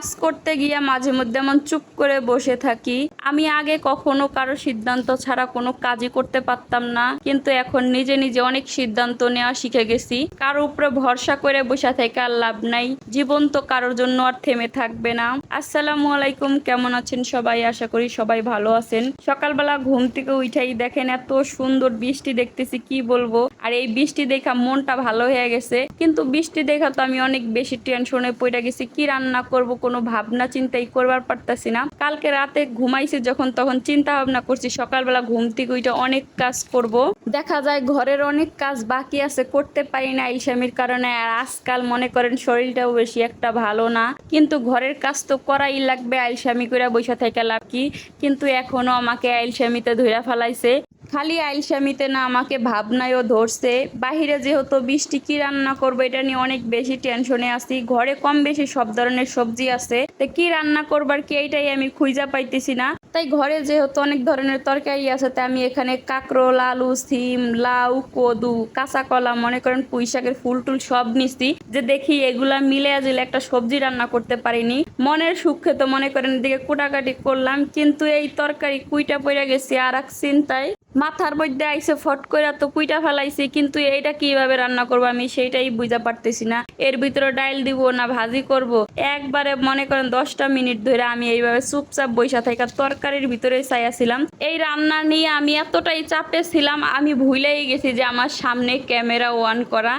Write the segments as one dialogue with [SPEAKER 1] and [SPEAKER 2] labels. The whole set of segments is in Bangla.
[SPEAKER 1] কাজ করতে গিয়ে মাঝে মধ্যে এমন চুপ করে বসে থাকি। আমি আগে কখনো কারও সিদ্ধান্ত ছাড়া কোনো কাজই করতে পারতাম না, কিন্তু এখন নিজে নিজে অনেক সিদ্ধান্ত নেওয়া শিখে গেছি। কারও উপরে ভরসা করে বসে থেকে আর লাভ নাই। জীবন তো কারোর জন্য আর থেমে থাকবে না। আসসালামু আলাইকুম, কেমন আছেন সবাই? আশা করি সবাই ভালো আছেন। সকালবেলা ঘুম থেকে উঠাই দেখেন এত সুন্দর বৃষ্টি দেখতেছি, কি বলব? আর এই বৃষ্টি দেখা মনটা ভালো হয়ে গেছে। কিন্তু বৃষ্টি দেখা তো আমি অনেক বেশি টেনশনে পড়ে গেছি। কি রান্না করব কোনো ভাবনা চিন্তাই করবার পারতাছি না। কালকে রাতে ঘুমাইছি যখন, তখন চিন্তা ভাবনা করছি, সকালবেলা ঘুম থেকে উঠে অনেক কাজ করব। দেখা যায় ঘরের অনেক কাজ বাকি আছে, করতে পারি না ইসামির কারণে, আর আজকাল মনে করেন শরীরটাও বেশি একটা ভালো না। কিন্তু ঘরের কাজ তো করাই লাগবে, আইল আইলসামি করে বসে থেকে লাভ কি? কিন্তু এখনও আমাকে আইলসামিতে ধইরা ফেলাইছে। খালি আইলসামিতে না আমাকে ভাবনায়ও ধরছে। বাহিরে যেহেতু বৃষ্টি, কি রান্না করব এটা নিয়ে অনেক বেশি টেনশনে আছি। ঘরে কম বেশি সব ধরনের সবজি আছে। তো কি রান্না করবার কি এইটাই আমি খুঁজা পাইতেছি না। তাই ঘরে যেহেতু অনেক ধরনের তরকারি আছে তাই আমি এখানে কাঁকরোল, আলু, সিম, লাউ, কদু, কাঁচা কলা, মনে করেন পুঁই শাকের ফুল টুল সব নিচ্ছি যে দেখি এগুলা মিলে আজলে একটা সবজি রান্না করতে পারিনি। মনের সুখে তো মনে করেন এদিকে কুটাকাটি করলাম, কিন্তু এই তরকারি কুইটা পড়ে গেছি আর এক চিন্তায় মাথার মধ্যে আইসে ফট করে তো কুইটা ফেলাইছি, কিন্তু এইটা কীভাবে রান্না করব আমি সেইটাই বুঝা পারতেছি না। এর ভিতরে ডাইল দিব না, ভাজি করব। একবারে মনে করেন দশটা মিনিট ধরে আমি এইভাবে চুপচাপ বৈশা থাকা তরকারির ভিতরে চাইয়াছিলাম। এই রান্না নিয়ে আমি এতটাই চাপে ছিলাম, আমি ভুলেই গেছি যে আমার সামনে ক্যামেরা অন করা।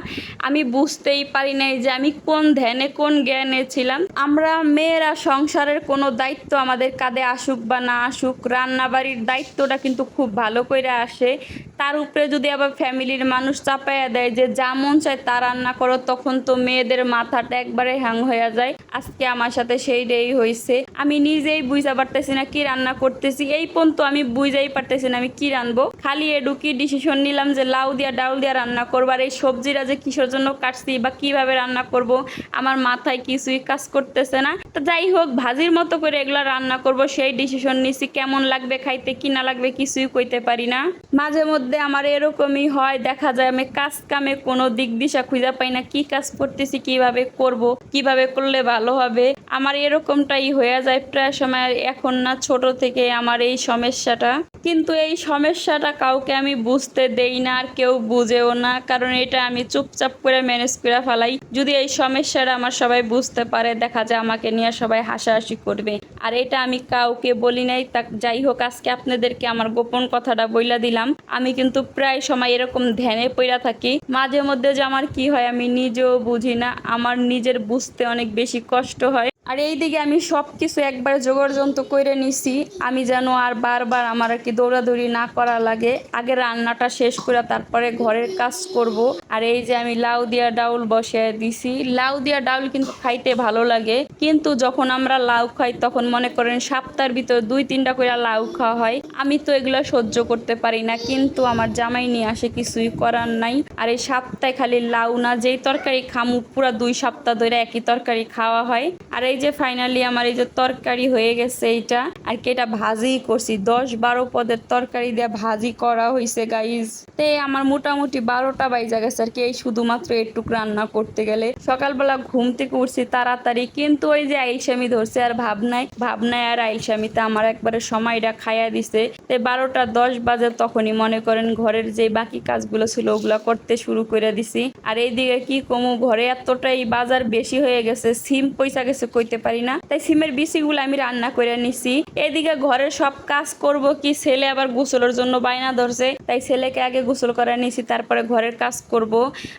[SPEAKER 1] আমি বুঝতেই পারি নাই যে আমি কোন ধ্যানে, কোন জ্ঞানে ছিলাম। আমরা মেয়েরা সংসারের কোনো দায়িত্ব আমাদের কাঁধে আসুক বা না আসুক, রান্নাবাড়ির দায়িত্বটা কিন্তু খুব ভালো করে আসে। তার উপরে যদি আবার ফ্যামিলির মানুষ চাপাইয়া দেয় যে যা মন চায় তা রান্না করো, তখন তো মেয়েদের মাথাটা একবারে হ্যাং হয়ে যায়। আজকে আমার সাথে সেই ডেই হয়েছে আমি নিজেই বুঝতে পারতেছি না কি রান্না করতেছি। এই পর্যন্ত আমি বুঝাই পারতেছি না আমি কি রানবো খালি এডুকি ডিসিশন নিলাম যে লাউ দিয়া ডাউল দিয়া রান্না করব আর এই সবজিটা যে কিসের জন্য কাটছি বা কীভাবে রান্না করব, আমার মাথায় কিছুই কাজ করতেছে না। তো যাই হোক, ভাজির মতো করে এগুলা রান্না করব, সেই ডিসিশন নিছি। কেমন লাগবে খাইতে, কি না লাগবে কিছুই কইতে পারি না। মাঝে মধ্যে আমার এরকমই হয়। দেখা যায় আমি কাজ কামে কোনো দিক দিশা খুঁজে পাই না, কি কাজ করতেছি, কীভাবে করব, কীভাবে করলে ভালো হবে। আমার এরকমটাই হয়ে যায় প্রায় সময়। এখন না, ছোট থেকে আমার এই সমস্যাটা। কিন্তু এই সমস্যাটা কাউকে আমি বুঝতে দেই না, আর কেউ বুঝেও না। কারণ এটা আমি চুপচাপ করে ম্যানেজ করে ফেলাই। যদি এই সমস্যাটা আমার সবাই বুঝতে পারে, দেখা যায় আমাকে নিয়ে সবাই হাসাহাসি করবে। আর এটা আমি কাউকে বলি নাই। তা যাই হোক, আজকে আপনাদেরকে আমার গোপন কথাটা বইলা দিলাম। আমি কিন্তু প্রায় সময় এরকম ধ্যানে পড়া থাকি। মাঝে মধ্যে যে আমার কি হয় আমি নিজেও বুঝি না। আমার নিজের বুঝতে অনেক বেশি কষ্ট হয়। আর এইদিকে আমি সব কিছু একবার জোগাড়যন্ত্র করে নিছি। আমি যেন আর বারবার আমার আর কি দৌড়াদৌড়ি না করা লাগে। আগে রান্নাটা শেষ করে তারপরে ঘরের কাজ করব। আর এই যে আমি লাউ দিয়া ডাউল বসে দিছি। লাউ দিয়া ডাউল কিন্তু খাইতে ভালো লাগে। কিন্তু যখন আমরা লাউ খাই, তখন মনে করেন সপ্তাহের ভিতর দুই তিনটা করে লাউ খাওয়া হয়। আমি তো এগুলো সহ্য করতে পারি না। কিন্তু আমার জামাই নিয়ে আসে কিছুই করার নাই। আর এই সপ্তাহে খালি লাউ না, যেই তরকারি খামু, পুরো দুই সপ্তাহ ধরে একই তরকারি খাওয়া হয়। আর এই যে ফাইনালি আমার এই যে তরকারি হয়ে গেছে এইটা, আর কি এটা ভাজি করছি। দশ বারো পদের তরকারি দিয়ে ভাজি করা হয়েছে গাইজ তে আমার মোটামুটি বারোটা বাইজা গেছে আর কি, এই শুধুমাত্র একটুক রান্না করতে গেলে। সকালবেলা ঘুম থেকে উঠছি তাড়াতাড়ি, কিন্তু ওই যে আইলসামি ধরছে আর ভাবনায় ভাবনায় আর আইলসামিতে আমার একবারে সময়টা খাইয়া দিছে। তে বারোটা দশ বাজে তখনই মনে করেন ঘরের যে বাকি কাজগুলো ছিল ওগুলো করতে শুরু করে দিছি। আর এইদিকে কি কমু, ঘরে এতটাই বাজার বেশি হয়ে গেছে, সিম পয়সা গেছে কইতে পারি না। তাই সিমের বিচিগুলো আমি রান্না করে নিছি। এদিকে ঘরের সব কাজ করব কি ছেলে আবার গোসলের জন্য বায়না ধরছে। তাই ছেলেকে আগে গোসল করে নিছি, তারপরে ঘরের কাজ করব।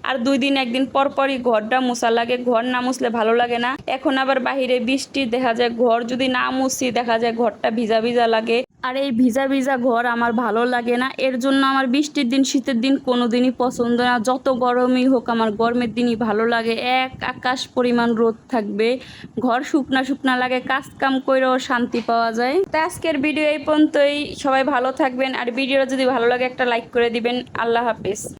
[SPEAKER 1] আর দুই দিন একদিন পর পরই ঘরটা মুছা লাগে। ঘর না মুছলে ভালো লাগে না। এখন আবার বাহিরে বৃষ্টি দেখা যায়, ঘর যদি না মুছি দেখা যায় ঘরটা ভিজা ভিজা লাগে। আর এই ভিজা ভিজা ঘর আমার ভালো লাগে না। এর জন্য আমার বৃষ্টির দিন, শীতের দিন কোনো দিনই পছন্দ না। যত গরমই হোক, আমার গরমের দিনই ভালো লাগে। এক আকাশ পরিমাণ রোদ থাকবে। ঘর শুকনা শুকনা লাগে কাজ কাম করেও শান্তি পাওয়া যায়। তো আজকের ভিডিও এই পর্যন্তই। সবাই ভালো থাকবেন। আর ভিডিওটা যদি ভালো লাগে, একটা লাইক করে দিবেন। আল্লাহ হাফিজ।